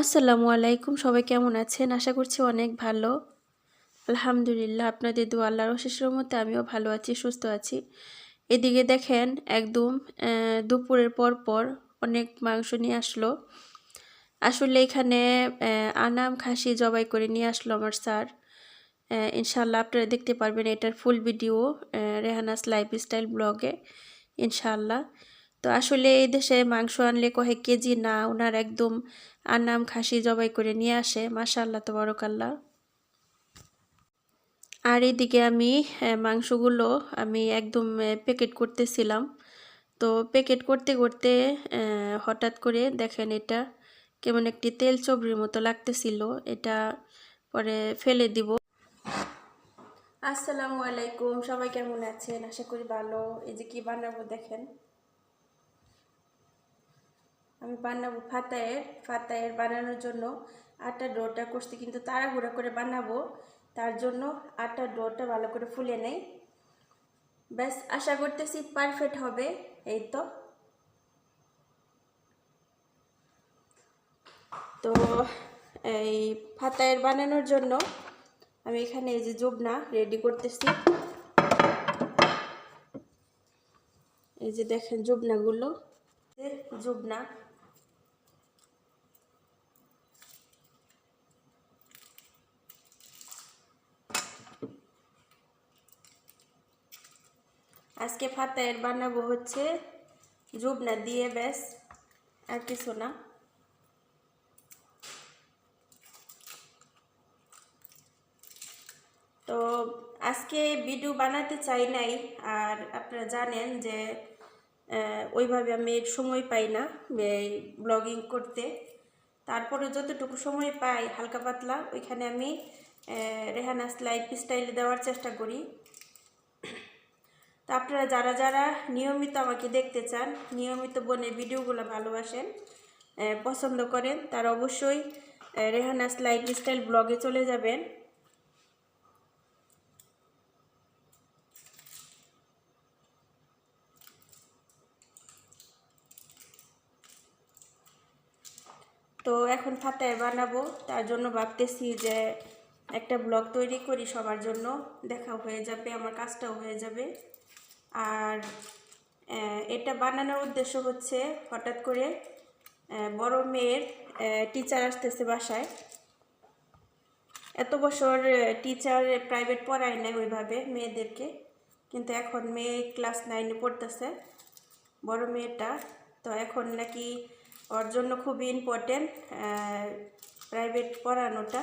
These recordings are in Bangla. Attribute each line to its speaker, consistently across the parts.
Speaker 1: আসসালামু আলাইকুম, সবাই কেমন আছেন? আশা করছি অনেক ভালো। আলহামদুলিল্লাহ, আপনাদের দু আল্লাহর অশেষ মতে আমিও ভালো আছি, সুস্থ আছি। এদিকে দেখেন, একদম দুপুরের পর পর অনেক মাংস নিয়ে আসলো। আসলে এখানে আনাম খাসি জবাই করে নিয়ে আসলো আমার স্যার। ইনশাল্লাহ আপনারা দেখতে পারবেন এটার ফুল ভিডিও রেহানাস লাইফস্টাইল ব্লগে ইনশাল্লাহ তো আসলে এই দেশে মাংস আনলে কহে কেজি না ওনার একদম আনাম খাসি জবাই করে নিয়ে আসে মাশাল্লাহ তো বরকাল্লা আর এইদিকে আমি মাংসগুলো আমি একদম প্যাকেট করতেছিলাম। তো প্যাকেট করতে করতে হঠাৎ করে দেখেন এটা কেমন একটি তেল চবরির মতো লাগতেছিল, এটা পরে ফেলে দিব। আসসালামু আলাইকুম, সবাই কেমন আছেন? আশা করি ভালো। এই যে কি বানাবো দেখেন। আমি বানাবো ফাতায়ের ফাতায়ের বানানোর জন্য আটা ডোটা করতে কিন্তু তাড়াহুড়া করে বানাবো। তার জন্য আটা ডোটা ভালো করে ফুলে নেই। ব্যাস, আশা করতেছি পারফেক্ট হবে। এই তো। তো এই ফাতায়ের বানানোর জন্য আমি এখানে এই যে জুবনা রেডি করতেছি। এই যে দেখেন জুবনাগুলো। জুবনা। আজকে ফাতায়ের বানাবো হচ্ছে জুবনা দিয়ে ব্যাস, আর কিছু না। তো আজকে ভিডিও বানাতে চাই নাই, আর আপনারা জানেন যে ওইভাবে আমি সময় পাই না ব্লগিং করতে। তারপরে যতটুকু সময় পাই হালকা পাতলা, ওইখানে আমি রেহানাস লাইফ স্টাইলে দেওয়ার চেষ্টা করি। তো আপনারা যারা যারা নিয়মিত আমাকে দেখতে চান, নিয়মিত বনে ভিডিওগুলো ভালোবাসেন পছন্দ করেন, তারা অবশ্যই রেহানাস লাইফ স্টাইল ব্লগে চলে যাবেন। তো এখন ফাতায় বানাবো, তার জন্য ভাবতেছি যে একটা ব্লগ তৈরি করি সবার জন্য দেখা হয়ে যাবে, আমার কাজটাও হয়ে যাবে। আর এটা বানানোর উদ্দেশ্য হচ্ছে হঠাৎ করে বড় মেয়ের টিচার আসতেছে বাসায়। এত বছর টিচার প্রাইভেট পড়ায় নেয় ওইভাবে মেয়েদেরকে, কিন্তু এখন মেয়ে ক্লাস নাইনে পড়তেছে, বড় মেয়েটা। তো এখন নাকি ওর জন্য খুবই ইম্পর্টেন্ট প্রাইভেট পড়ানোটা।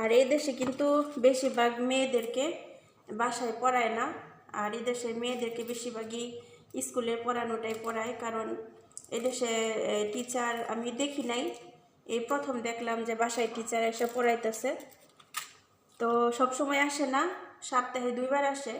Speaker 1: আর এই দেশে কিন্তু বেশিরভাগ মেয়েদেরকে বাসায় পড়ায় না। আর এই দেশে মেয়েদেরকে বেশিরভাগই স্কুলে পড়ানোটাই পড়ায়, কারণ এদেশে টিচার আমি দেখি নাই। এই প্রথম দেখলাম যে বাসায় টিচার এসে পড়াইতেছে। তো সবসময় আসে না, সপ্তাহে দুইবার আসে।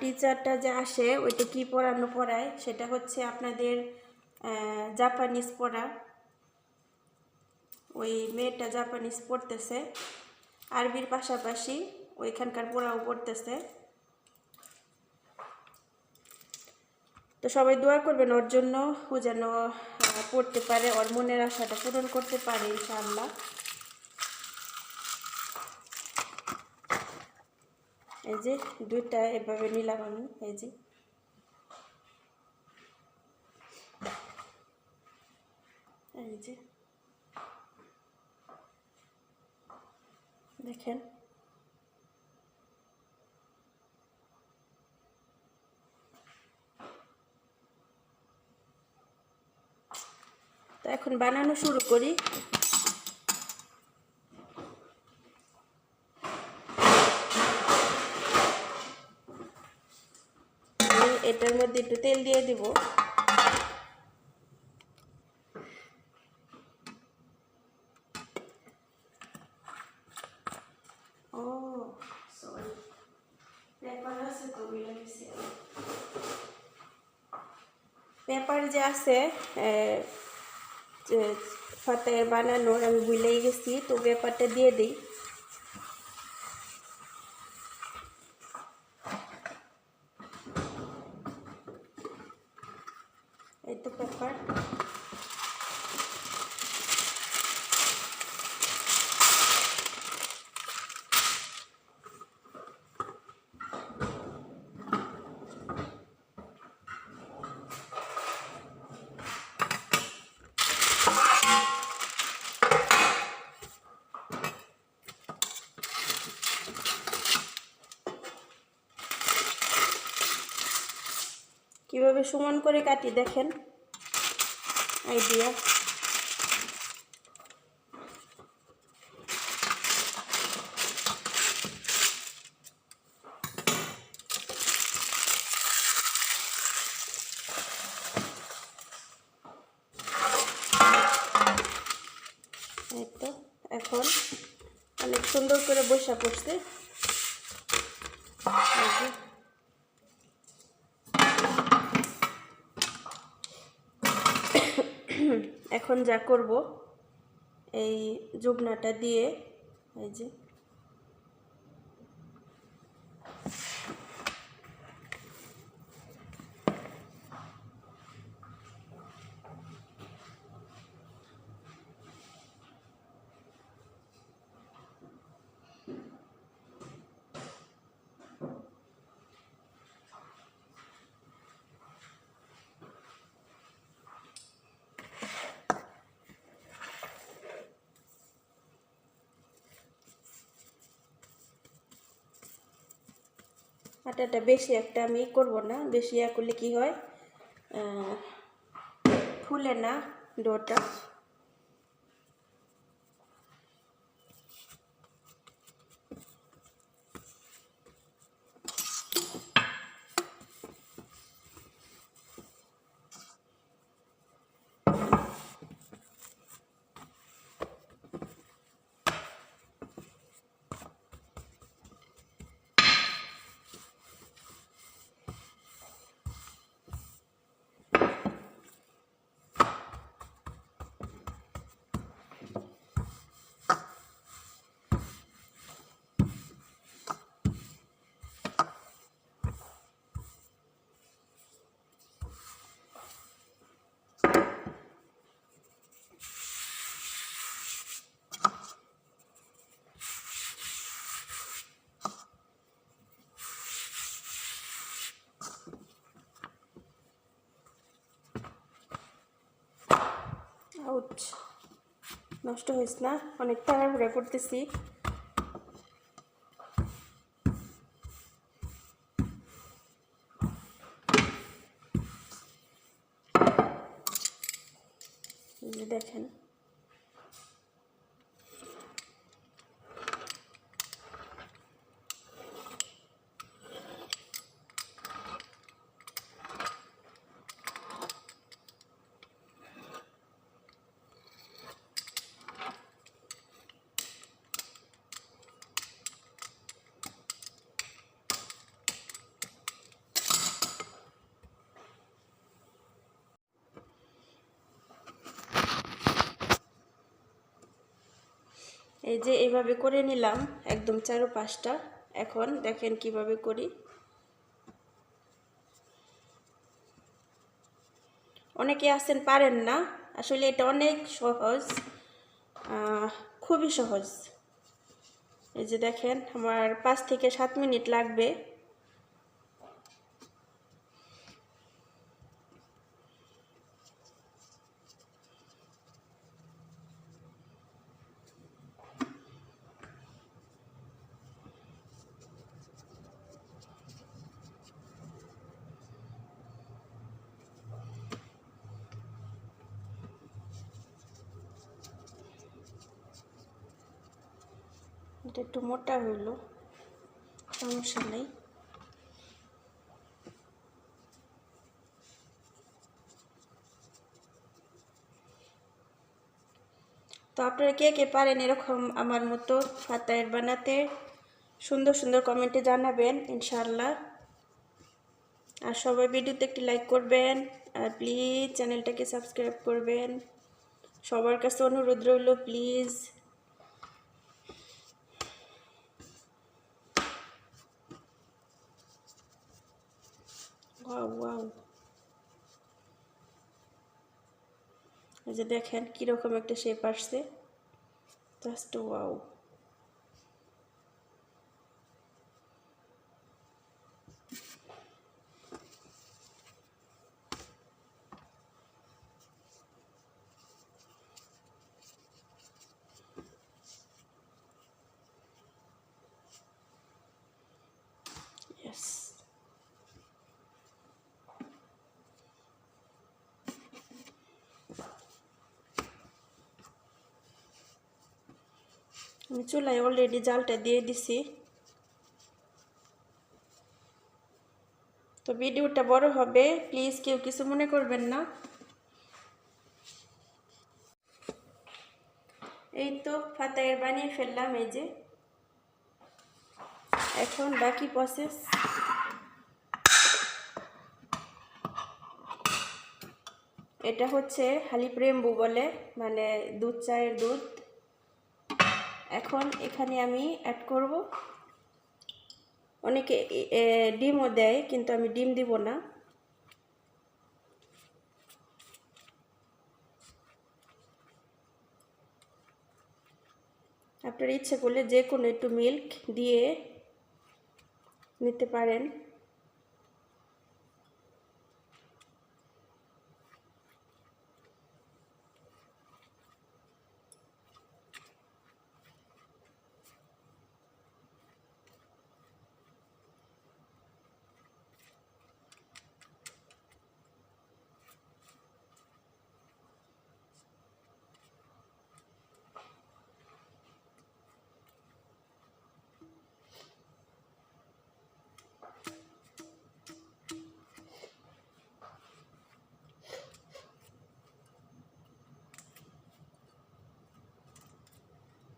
Speaker 1: টিচারটা যে আসে, ওইটা কি পড়ানো পড়ায়? সেটা হচ্ছে আপনাদের জাপানিজ পড়া। ওই মেয়েটা জাপানিজ পড়তেছে। আরবির পাশাপাশি ওইখানকার পড়াও পড়তেছে। তো সবাই দোয়া করবেন ওর জন্য ও যেন পড়তে পারে, ওর মনের আশাটা পূরণ করতে পারে, ইনশাআল্লাহ। এই যে দুইটা এভাবে নিলাম আমি, এই যে। এই যে। দেখেন। তো এখন বানানো শুরু করি এটার মধ্যে একটু তেল দিয়ে দিব। ও সরি আছে তো পেপার যে আছে ফাতে বানানোর, আমি ভুলেই গেছি, তো পেপারটা দিয়ে দিই এই তো পেপার কীভাবে সমান করে কাটি দেখেন? আইডিয়া। এখন অনেক সুন্দর করে বসা পড়ছে এই যে। এখন যা করব এই জুবনাটা দিয়ে এই যে আটাটা বেশি একটা আমি করব না বেশি ইয়া করলে কি হয় ফুলে না ডোটা। আউট নষ্ট হয়েছে না অনেক তাড়াহুড়া করতেছি। এই দেখেন। এই যে এভাবে করে নিলাম, একদম চারো পাঁচটা এখন দেখেন কীভাবে করি। অনেকে আছেন, পারেন না। আসলে এটা অনেক সহজ খুবই সহজ। এই যে দেখেন, আমার পাঁচ থেকে সাত মিনিট লাগবে। এটা একটু মোটা হইল সমস্যা নেই। তো আপনারা কে কে পারেন এরকম আমার মতো ফাতায়ের বানাতে, সুন্দর সুন্দর কমেন্টে জানাবেন ইনশাল্লাহ আর সবাই ভিডিওতে একটি লাইক করবেন, আর প্লিজ চ্যানেলটাকে সাবস্ক্রাইব করবেন। সবার কাছে অনুরোধ রইল, প্লিজ। ওয়াও এই যে দেখেন কীরকম একটা শেপ আসছে। জাস্ট ওয়াও আমি চুলায় অলরেডি জালটা দিয়ে দিছি। তো ভিডিওটা বড় হবে প্লিজ কেউ কিছু মনে করবেন না। এই তো ফাতায়ের বানিয়ে ফেললাম, এই যে। এখন বাকি প্রসেস এটা হচ্ছে হালিপ রেম্বু বলে মানে দুধ, চায়ের দুধ। এখন এখানে আমি অ্যাড করব। অনেকে ডিমও দেয়, কিন্তু আমি ডিম দিব না। আপনার ইচ্ছে করলে যে কোনো একটু মিল্ক দিয়ে নিতে পারেন।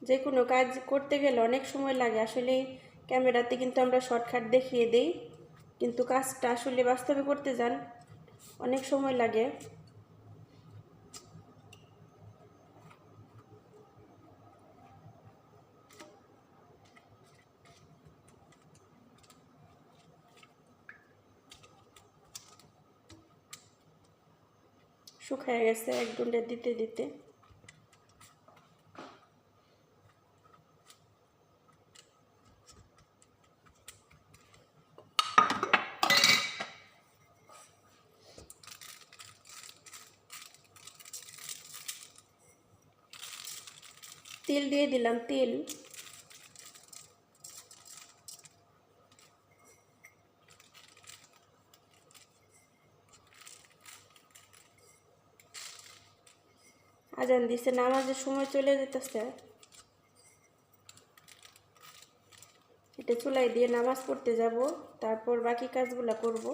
Speaker 1: যে কোনো কাজ করতে গেলে অনেক সময় লাগে। আসলে ক্যামেরাতে কিন্তু আমরা শর্টকাট দেখিয়ে দেই। কিন্তু কাজটা আসলে বাস্তবে করতে যান, অনেক সময় লাগে। শুকায় গেছে এক গুন্ডে দিতে দিতে। দিয়ে দিলাম তেল। আজান দিছে, নামাজের সময় চলে যেতেছে। এটা চুলাই দিয়ে নামাজ পড়তে যাব, তারপর বাকি কাজগুলো করব।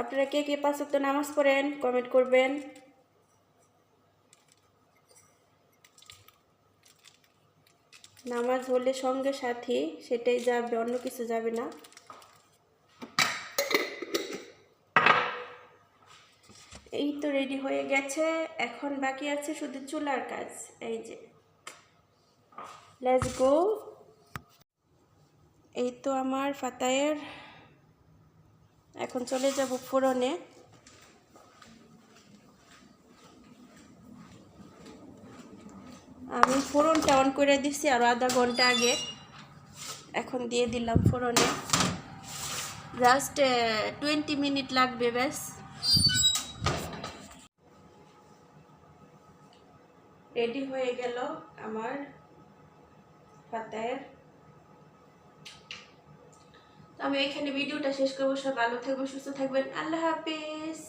Speaker 1: আপনারা কে কে পাঁচ ওয়াক্ত নামাজ পড়েন কমেন্ট করবেন। নামাজ হলে সঙ্গে সাথী, সেটাই যাবে, অন্য কিছু যাবে না। এই তো রেডি হয়ে গেছে, এখন বাকি আছে শুধু চুলার কাজ। এই যে। লেটস গো এই তো আমার ফাতায়ের। এখন চলে যাব ফোড়নে। আমি ফোড়নটা অন করে দিছি আর আধা ঘণ্টা আগে। এখন দিয়ে দিলাম ফোড়নে। জাস্ট টোয়েন্টি মিনিট লাগবে ব্যাস। রেডি হয়ে গেল আমার পাতায়ের আমি এখানে ভিডিওটা শেষ করব। সব ভালো থাকবেন, সুস্থ থাকবেন। আল্লাহ হাফিজ।